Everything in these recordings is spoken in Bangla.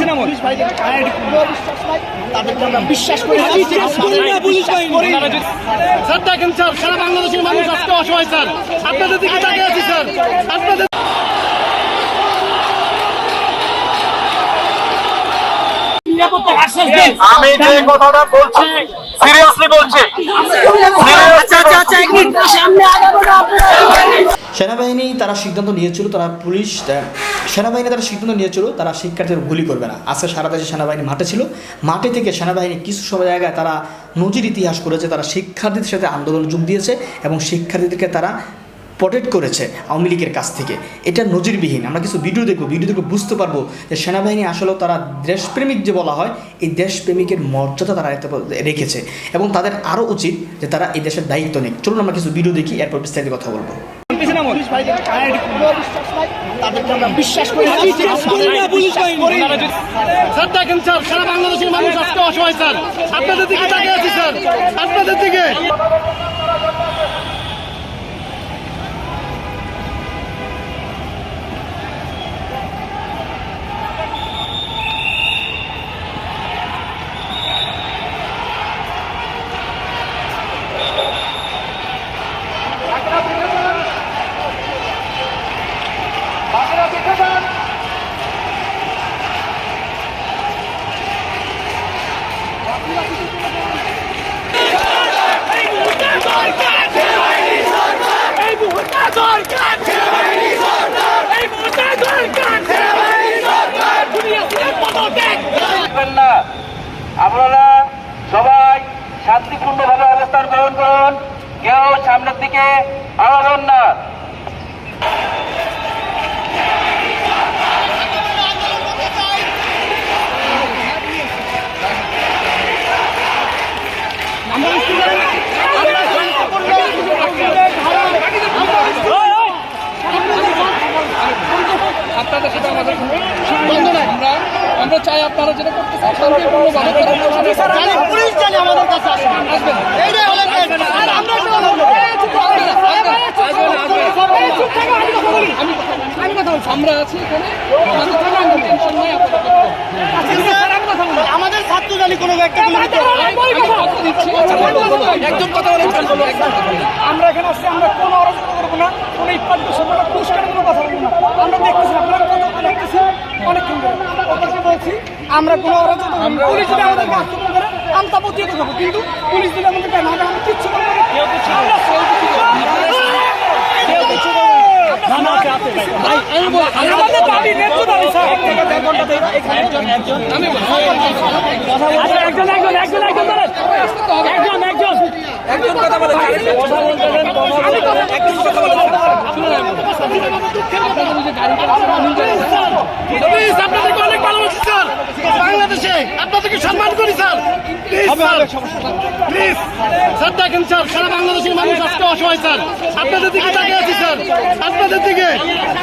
বিশ্বাস নাই। তাদেরকে আমরা বিশ্বাস করি। স্যার দেখেন স্যার সারা বাংলাদেশের মানুষ আজকে অসহায় স্যার। আপনাদের দিকে তাকিয়ে আছি স্যার। আপনাদের আমি যে কথাটা বলছি সিরিয়াসলি বলছি। সেনাবাহিনী তারা সিদ্ধান্ত নিয়েছিল তারা পুলিশ সেনাবাহিনী তারা সিদ্ধান্ত নিয়েছিল তারা শিক্ষার্থীদের গুলি করবে না। আজকে সারা দেশে সেনাবাহিনী মাঠে ছিল। মাঠে থেকে সেনাবাহিনী কিছু সব জায়গায় তারা নজির ইতিহাস করেছে তারা শিক্ষার্থীদের সাথে আন্দোলন যোগ দিয়েছে এবং শিক্ষার্থীদেরকে তারা প্রটেক্ট করেছে আওয়ামী লীগের কাছ থেকে। এটা নজিরবিহীন। আমরা কিছু ভিডিও দেখব। ভিডিও দেখে বুঝতে পারব যে সেনাবাহিনী আসলেও তারা দেশপ্রেমিক যে বলা হয়, এই দেশপ্রেমিকের মর্যাদা তারা রেখে- রেখেছে। এবং তাদের আরও উচিত যে তারা এই দেশের দায়িত্ব নেই চলুন আমরা কিছু ভিডিও দেখি, এরপর বিস্তারিত কথা বলব। আপনাদের দিকে। আপনারা সবাই শান্তিপূর্ণভাবে অবস্থান গ্রহণ করুন। কেউ সামনের দিকে আগাবেন না আপনাদের সাথে আমাদের দ্বন্দ্ব নাই আমরা আমরা চাই আপনারা যেটা করতে চান শান্তিপূর্ণভাবে করুন। জানি, পুলিশ জানি আমাদের কাছে আসবে। এইটাই হলো। আর আমরা কি আমি কথা বলছি। আমরা আছি এখানে। আমাদের কোনো টেনশন নাই আপনাদের আমাদের ছাত্র জানি কোনো একটা একজন কথা। বলেন একজন কথা। বলেন। আমরা এখানে আসছি আমরা কোনো অরাজকতা করব না। কোনো ইফাত করব না পুরস্কারের কোনো কথা বলব না। আমরা দেখতেছি আপনারা দেখতেছি অনেকক্ষণ ধরে ওদেরকে বলছি আমরা কোনো। পুলিশ যদি আমাদেরকে আক্রমণ করে আমি তা প্রতিহত করব কিন্তু পুলিশ যদি আমাদেরকে না করে আমরা কিচ্ছু করব আমাদের দাবি ন্যায্য দাবি স্যার আমি বলছি। একজন একজন একজন একজন দাঁড়ান। একজন একজন একজন কথা বলেন আপনাদের ওই যে গাড়িটা আছে, আমি জানি না। প্লিজ আপনাদেরকে অনেক ভালোবাসি স্যার বাংলাদেশে আপনাদেরকে সম্মান করি স্যার প্লিজ স্যার স্যার দেখেন স্যার সারা বাংলাদেশের মানুষ আজকে অসহায় স্যার আপনাদের দিকে তাকিয়ে আছি স্যার আপনাদের দিকে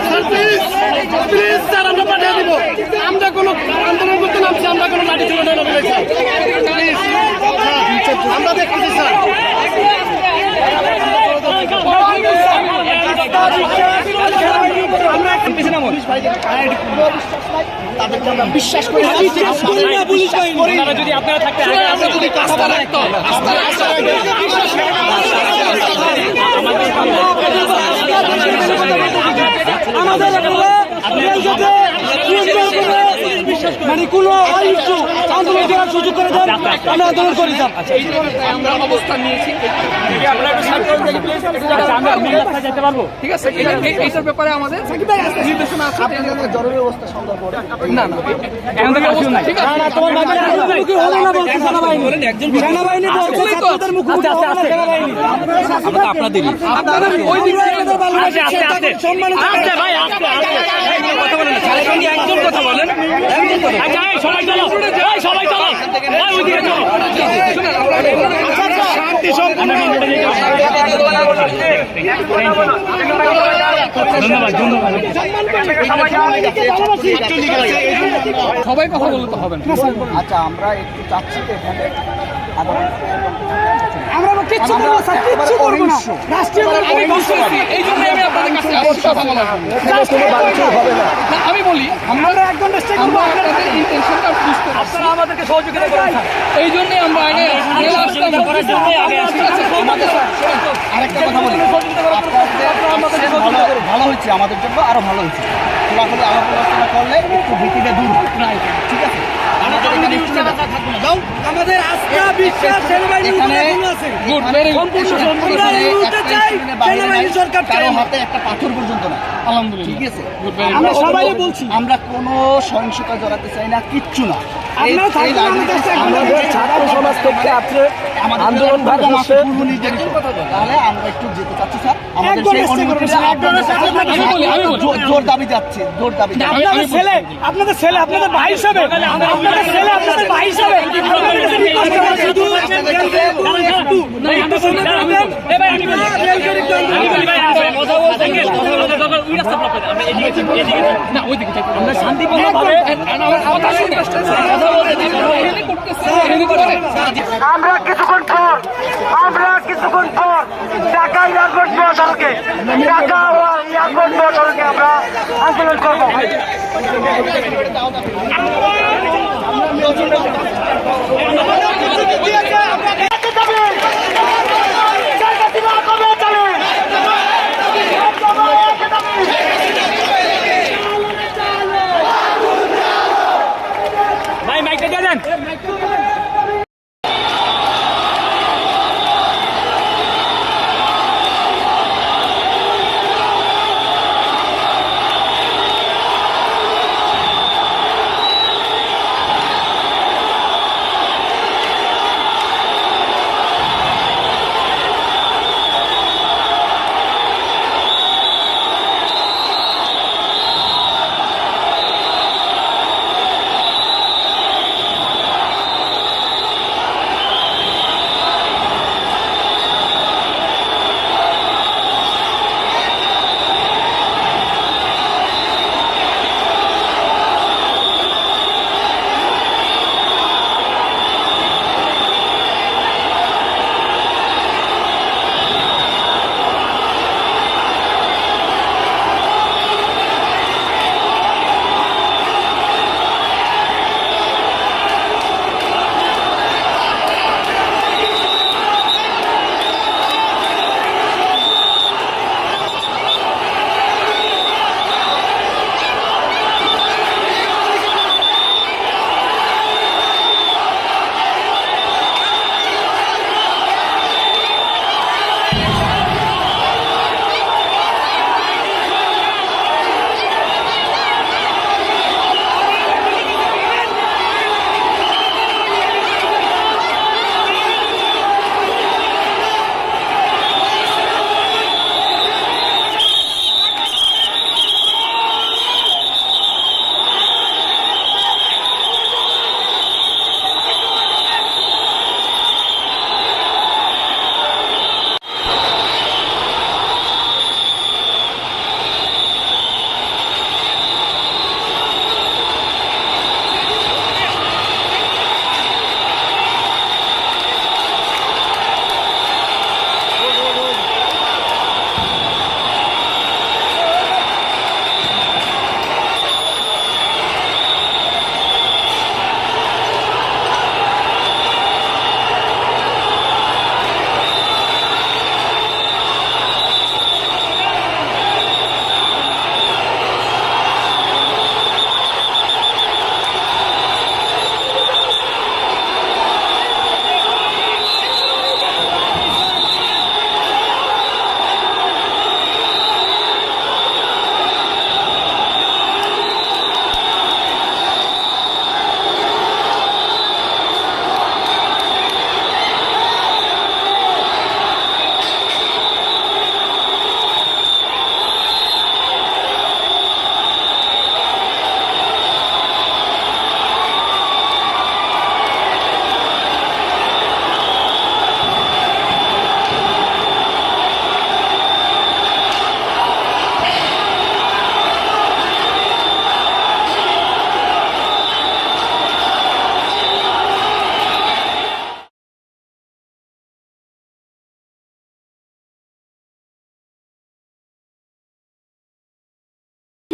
স্যার প্লিজ প্লিজ স্যার আমরা পাঠিয়ে দিব আমরা কোনো আন্দোলন করতে নামছি আমরা কোনো লাঠি ছিল না প্লিজ আমরা দেখতেছি স্যার বিশ্বাস করি যদি আপনারা থাকতে আমরা যদি আমাদের মানে কোনো আন্দোলন করার সুযোগ করে দেন আমরা আন্দোলন করি যান আমরা অবস্থান নিয়েছি। ঠিক আছে এইটার ব্যাপারে আমাদের নির্দেশনা আছে। জরুরি অবস্থা পরে না না। আপনাদের ওই দিক একজন কথা বলেন। সবাই চলো। সবাই চলো। শান্তি সবাই কথা বলতে হবে আচ্ছা আমরা একটু চাচ্ছি এখানে। আমরা কিচ্ছু করব স্যার কিচ্ছু করব না। রাষ্ট্রীয় এই আমি আপনাদের কাছে কথা বলার আমি বলি আমরা এক ঘণ্টা করব আমরা আপনাদের ইন্টেনশনটা বুঝতে আপনারা আমাদেরকে সহযোগিতা করেন এই জন্যই আমরা আরেকটা কথা বলি। ভালো হচ্ছে আমাদের জন্য আরও ভালো হচ্ছে। খোলাখুলি আলাপ আলোচনা করলে একটু ভীতিটা দূর ঠিক আছে? থাকব না। যাও। আমাদের আস্থা বিশ্বাস সেনাবাহিনী এখানে গুড ভেরি আমরা এই মুহূর্তে চাই, সেনাবাহিনী সরকার কারও হাতে একটা পাথর পর্যন্ত না। আলহামদুলিল্লাহ। ঠিক আছে। আমরা সবাই বলছি। আমরা কোনো সহিংসতা জড়াতে চাই না কিচ্ছু না। ছাত্র সমাজ থেকে আন্দোলন তাহলে আমরা একটু যেতে চাচ্ছি স্যার। আমাদের সেই। জোর- দাবি যাচ্ছে জোর দাবি আপনাদের ছেলে আপনাদের ছেলে আপনাদের ভাই হিসাবে আপনাদের ছেলে আপনাদের ভাই হিসাবে কাছে। আমরা শান্তিপূর্ণভাবে আমার কথা কিছুক্ষণ পর আমরা কিছুক্ষণ পর ঢাকা এয়ারপোর্ট মহাসড়কে ঢাকা এয়ারপোর্ট মহাসড়কে আমরা আন্দোলন করব। আমরা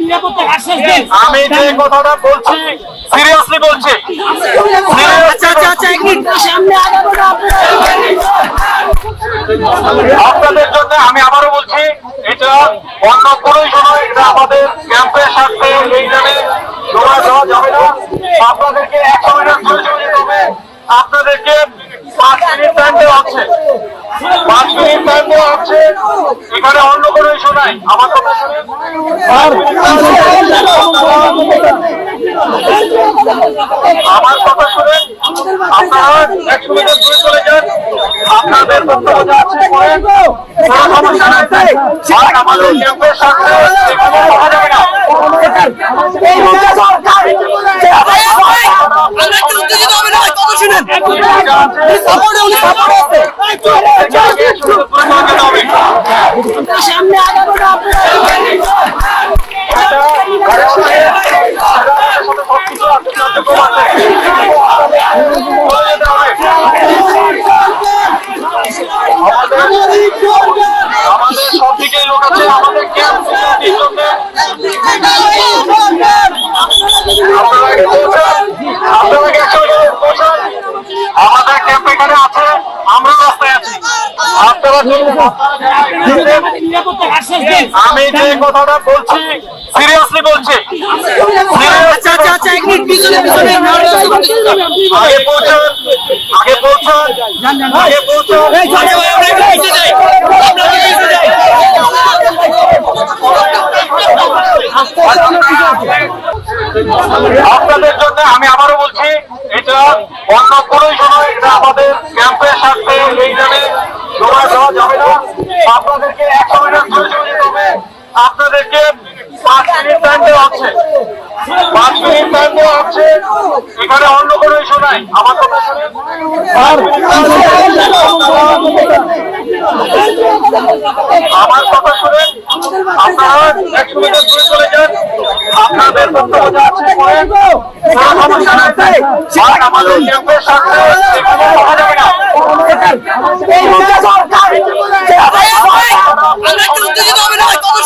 আমি যে কথাটা বলছি সিরিয়াসলি বলছি। আচ্ছা আচ্ছা আচ্ছা এক আপনাদের জন্য আমি আবারও বলছি এটা অন্য কোনো নয় এটা আমাদের ক্যাম্পের স্বার্থে এইখানে জমা দেওয়া যাবে না। আপনাদেরকে যেতে হবে। আপনাদেরকে পাঁচ মিনিট টাইম দেওয়া হচ্ছে পাঁচ মিনিট টাইম দেওয়া হচ্ছে এখানে অন্য কোনো ইস্যু নাই। আমার কথা শুনে আমার কথা শুনে আপনারা একশো মিটার দূরে চলে যান। আপনাদের বক্তব্য যা আছে করেন কোনো সমস্যা নাই আমাদের ক্যাম্পের সাথে এখানে কথা যাবে না সামনে আমাদের সব দিকে লোক আছে আমাদের আপনারা একশো পৌঁছান আমাদের ক্যাম্প এখানে আছে আমরা রাস্তায় আছি। আপনারা আমি যে কথাটা বলছি সিরিয়াসলি বলছি। আগে পৌঁছান আগে পৌঁছান আগে পৌঁছান আপনাদের জন্য আমি আবারও বলছি, এটা অন্য কোনো সময় এটা আমাদের ক্যাম্পের স্বার্থে এইখানে জমা দেওয়া যাবে না। আপনাদেরকে এক যেতে হবে। আপনাদেরকে পাঁচ মিনিট টাইম দেওয়া হচ্ছে পাঁচ মিনিট টাইম দেওয়া হচ্ছে এখানে অন্য কোনো ইস্যু নাই। আমার কথা শুনে আমার কথা শুনে আপনারা একশো মিটার দূরে চলে যান। আপনাদের বক্তব্য যা আছে করেন কোনো সমস্যা নাই আর আমাদের ক্যাম্পের সাথে এখানে কথা যাবে না।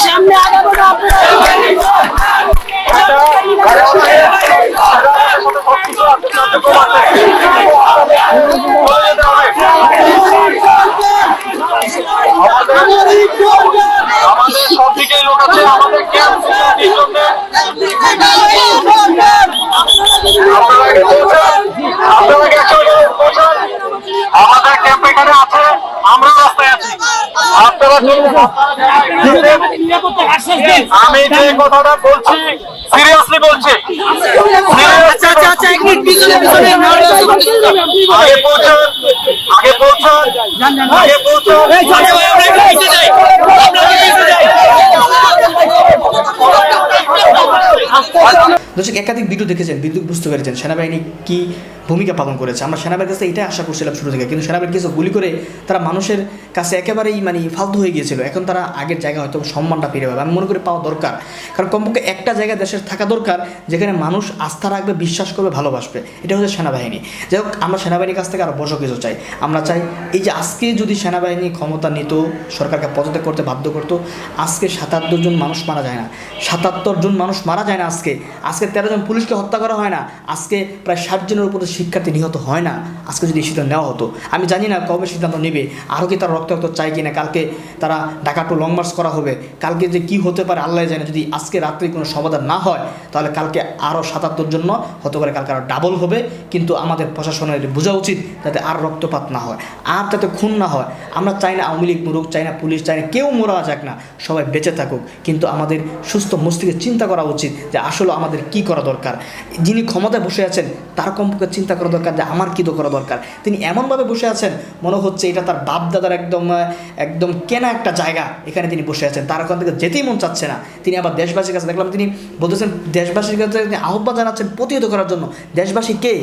সামনে আগাবো না আমাদের সব দিকে লোক আছে আমাদের ক্যাম্প আপনারা পৌঁছান আপনারা একশো পৌঁছান আমাদের ক্যাম্প এখানে আছে আমরা রাস্তায় আছি। আপনারা আমি যে কথাটা বলছি সিরিয়াসলি বলছি। পৌঁছান পৌঁছান আগে পৌঁছান। দর্শক, একাধিক ভিডিও দেখেছেন বিদ্যুৎ বুঝতে পেরেছেন সেনাবাহিনী কি ভূমিকা পালন করেছে। আমরা সেনাবাহিনীর কাছে এটাই আশা করছিলাম শুরু থেকে, কিন্তু সেনাবাহিনী কিছু গুলি করে তারা মানুষের কাছে একেবারেই মানে ফালতু হয়ে গিয়েছিল। এখন তারা আগের জায়গায় হয়তো সম্মানটা ফিরে পাবে। আমি মনে করি পাওয়া দরকার। কারণ কমপক্ষে একটা জায়গায় দেশের থাকা দরকার, যেখানে মানুষ আস্থা রাখবে, বিশ্বাস করবে, ভালোবাসবে। এটা হচ্ছে সেনাবাহিনী। যাই হোক, আমরা সেনাবাহিনীর কাছ থেকে আরও বড় কিছু চাই। আমরা চাই এই যে আজকে যদি সেনাবাহিনী ক্ষমতা নিত, সরকারকে পদত্যাগ করতে বাধ্য করতো, আজকে সাতাত্তর জন মানুষ মারা যায় না। সাতাত্তর জন মানুষ মারা যায় না আজকে। আজকে তেরো জন পুলিশকে হত্যা করা হয় না। আজকে প্রায় ষাট জনের উপরে শিক্ষার্থী নিহত হয় না। আজকে যদি সিদ্ধান্ত নেওয়া হতো। আমি জানি না কবে সিদ্ধান্ত নেবে। আরও কি তারা রক্তাক্ত চাই কিনা? কালকে তারা ঢাকা টু লং মার্চ করা হবে। কালকে যে কি হতে পারে আল্লাহ জানে। যদি আজকে রাত্রে কোনো সমাধান না হয় তাহলে কালকে আরও সাতাত্তর জন্য হতে পারে কালকে আরও ডাবল হবে। কিন্তু আমাদের প্রশাসনের বোঝা উচিত যাতে আর রক্তপাত না হয়, আর যাতে খুন না হয়। আমরা চাই না আওয়ামী লীগ মরুক, চাই না পুলিশ, চাই না কেউ মরা যাক না, সবাই বেঁচে থাকুক। কিন্তু আমাদের সুস্থ মস্তিষ্কে চিন্তা করা উচিত যে আসলে আমাদের কি করা দরকার। যিনি ক্ষমতায় বসে আছেন, তার কমপক্ষে চিন্তা করা দরকার যে আমার কী তো করা দরকার। তিনি এমনভাবে বসে আছেন, মনে হচ্ছে এটা তার বাপ দাদার একদম একদম কেনা একটা জায়গা। এখানে তিনি বসে আছেন, তার ওখান থেকে যেতেই মন চাচ্ছে না। তিনি আবার দেশবাসীর কাছে দেখলাম, তিনি বলতেছেন দেশবাসীর কাছে আহ্বান জানাচ্ছেন প্রতিহত করার জন্য। দেশবাসী কে?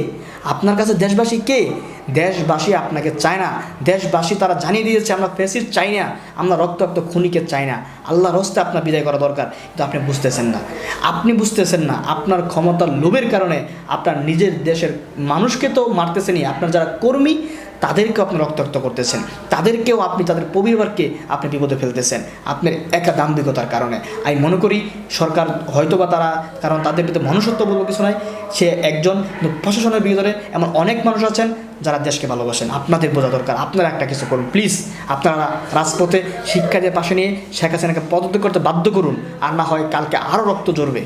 আপনার কাছে দেশবাসী কে? দেশবাসী আপনাকে চায় না। দেশবাসী তারা জানিয়ে দিয়েছে, আমরা ফেসিস চাই না, আমরা রক্তাক্ত খুনিকে চাই না। আল্লাহ রস্তে আপনার বিদায় করা দরকার, কিন্তু আপনি বুঝতেছেন না। আপনি বুঝতেছেন না, আপনার ক্ষমতার লোভের কারণে আপনার নিজের দেশের মানুষকে তো মারতেছেনি আপনার যারা কর্মী তাদেরকেও আপনি রক্তাক্ত করতেছেন। তাদেরকেও আপনি, তাদের পরিবারকে আপনি বিপদে ফেলতেছেন, আপনার একা দাম্ভিকতার কারণে। আমি মনে করি সরকার হয়তোবা তারা, কারণ তাদের ভিতরে বলব কিছু নয় সে একজন প্রশাসনের ভিতরে এমন অনেক মানুষ আছেন যারা দেশকে ভালোবাসেন। আপনাদের বোঝা দরকার, আপনারা একটা কিছু করুন, প্লিজ। আপনারা রাজপথে শিক্ষাদের পাশে নিয়ে শেখ হাসিনাকে পদত্যাগ করতে বাধ্য করুন, আর না হয় কালকে আরও রক্ত জড়বে